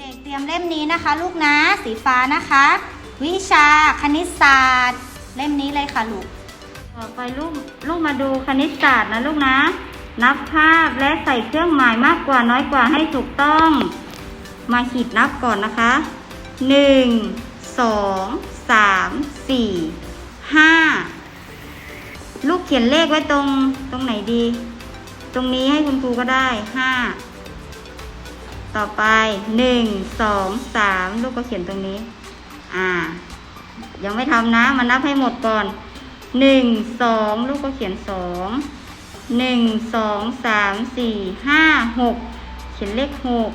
เด็กๆเตรียมเล่มนี้นะคะ ลูกนะสีฟ้านะคะ วิชาคณิตศาสตร์ เล่มนี้เลยค่ะลูกต่อไปลูกลูกมาดูคณิตศาสตร์นะลูกนะ นับภาพและใส่เครื่องหมายมากกว่าน้อยกว่าให้ถูกต้อง มาขีดนับก่อนนะคะหนึ่งสองสามสี่ห้าลูกเขียนเลขไว้ตรงตรงไหนดี ตรงนี้ให้คุณครูก็ได้ห้า ต่อไปหนึ่งสองสามลูกก็เขียนตรงนี้ อ่า ยังไม่ทำนะมานับให้หมดก่อนหนึ่งสองลูกก็เขียนสองหนึ่งสองสามสี่ห้าหกเขียนเลขหก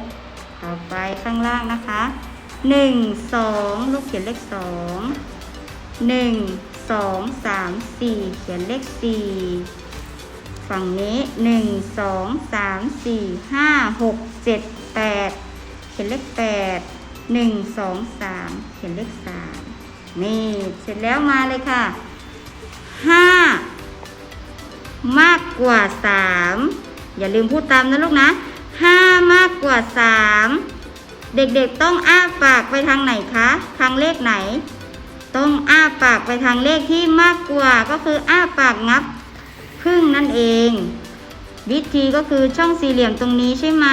ต่อไปข้างล่างนะคะหนึ่งสองลูกเขียนเลขสองหนึ่งสองสามสี่เขียนเลขสี่ฝั่งนี้หนึ่งสองสามสี่ห้าหกเจ็ด ขียนเลขแปดหนึ่งสองสามเขียนเลขสามนี่เสร็จแล้วมาเลยค่ะห้ามากกว่าสามอย่าลืมพูดตามนะลูกนะห้ามากกว่าสามเด็กๆต้องอ้าปากไปทางไหนคะ ทางเลขไหน ต้องอ้าปากไปทางเลขที่มากกว่าก็คืออ้าปากงับครึ่งนั่นเอง วิธีก็คือช่องสี่เหลี่ยมตรงนี้ใช่ไหม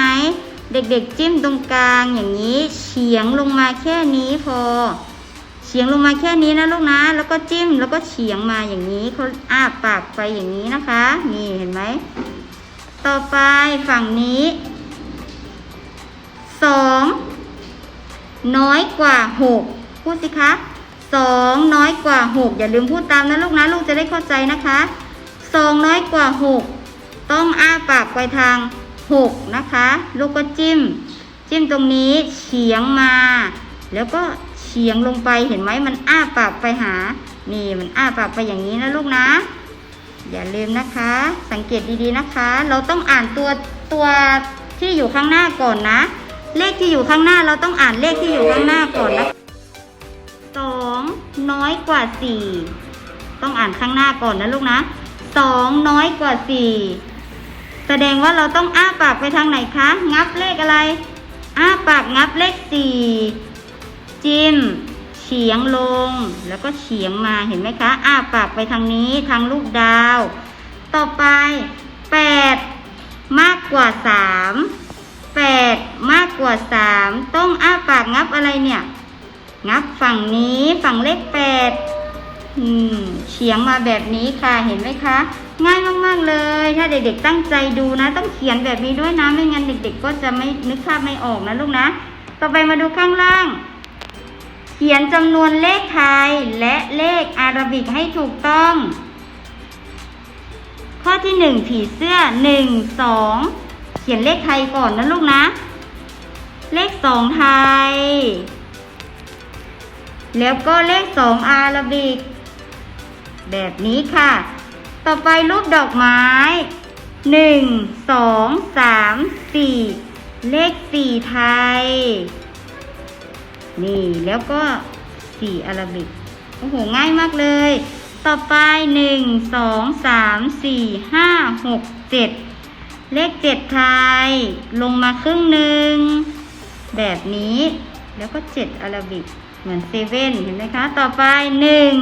เด็กๆจิ้มตรงกลางอย่างนี้เฉียงลงมาแค่นี้พอ เฉียงลงมาแค่นี้นะลูกนะ แล้วก็จิ้มแล้วก็เฉียงมาอย่างนี้เขาอ้าปากไปอย่างนี้นะคะ นี่เห็นไหม ต่อไปฝั่งนี้สองน้อยกว่าหกพูดสิคะสองน้อยกว่าหกอย่าลืมพูดตามนะลูกนะลูกจะได้เข้าใจนะคะสองน้อยกว่าหกต้องอ้าปากไปทาง หกนะคะ ลูกก็จิ้ม จิ้มตรงนี้เฉียงมา แล้วก็เฉียงลงไปเห็นไหมมันอ้าปากไปหา นี่มันอ้าปากไปอย่างนี้นะลูกนะ อย่าลืมนะคะ สังเกตดีๆนะคะ เราต้องอ่านตัวตัวที่อยู่ข้างหน้าก่อนนะ เลขที่อยู่ข้างหน้าเราต้องอ่านเลขที่อยู่ข้างหน้าก่อนนะสองน้อยกว่าสี่ต้องอ่านข้างหน้าก่อนนะลูกนะสองน้อยกว่าสี่ แสดงว่าเราต้องอ้าปากไปทางไหนคะ งับเลขอะไร อ้าปากงับเลขสี่จิ้มเฉียงลง แล้วก็เฉียงมาเห็นไหมคะ อ้าปากไปทางนี้ทางลูกดาว ต่อไปแปดมากกว่าสามแปดมากกว่าสามต้องอ้าปากงับอะไรเนี่ย งับฝั่งนี้ฝั่งเลขแปดเฉียงมาแบบนี้ค่ะเห็นไหมคะ ง่ายมาก ๆ เลย ถ้าเด็ก ๆ ตั้งใจดูนะ ต้องเขียนแบบนี้ด้วยนะ ไม่งั้นเด็ก ๆ ก็จะไม่นึกภาพไม่ออกนะลูกนะ ต่อไปมาดูข้างล่าง เขียนจำนวนเลขไทยและเลขอารบิกให้ถูกต้อง ข้อที่หนึ่งผีเสื้อหนึ่งสองเขียนเลขไทยก่อนนะลูกนะ เลขสองไทย แล้วก็เลขสองอารบิก แบบนี้ค่ะ ต่อไปรูปดอกไม้หนึ่งสองสามสี่เลขสี่ไทย นี่แล้วก็สี่อาราบิก โอ้โห ง่ายมากเลย ต่อไปหนึ่งสองสามสี่ห้าหกเจ็ดเลขเจ็ดไทย ลงมาครึ่งหนึ่ง แบบนี้แล้วก็เจ็ดอาราบิก เหมือนเซเว่นเห็นไหมคะ ต่อไปหนึ่ง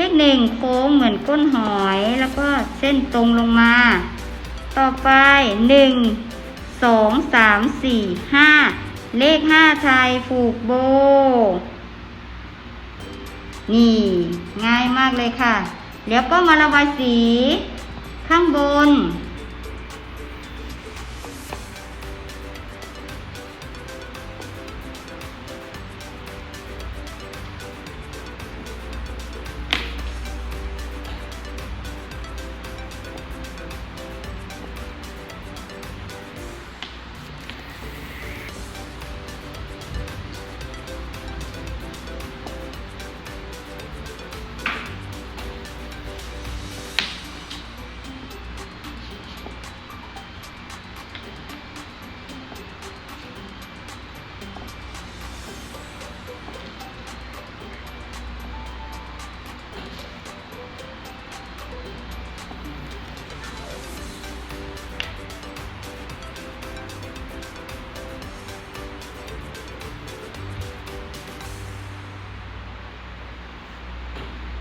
เลขหนึ่งโค้งเหมือนก้นหอยแล้วก็เส้นตรงลงมา ต่อไปหนึ่งสองสามสี่ห้าเลขห้าไทยผูกโบ นี่ง่ายมากเลยค่ะ แล้วก็มาระบายสีข้างบน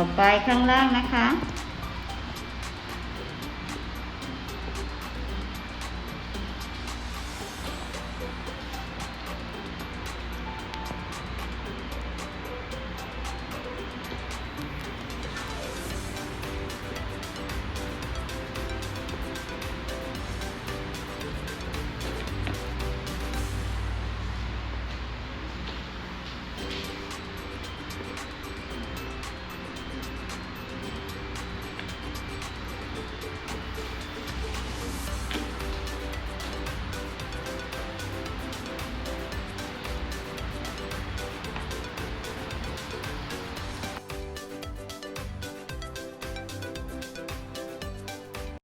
ต่อไปข้างล่างนะคะ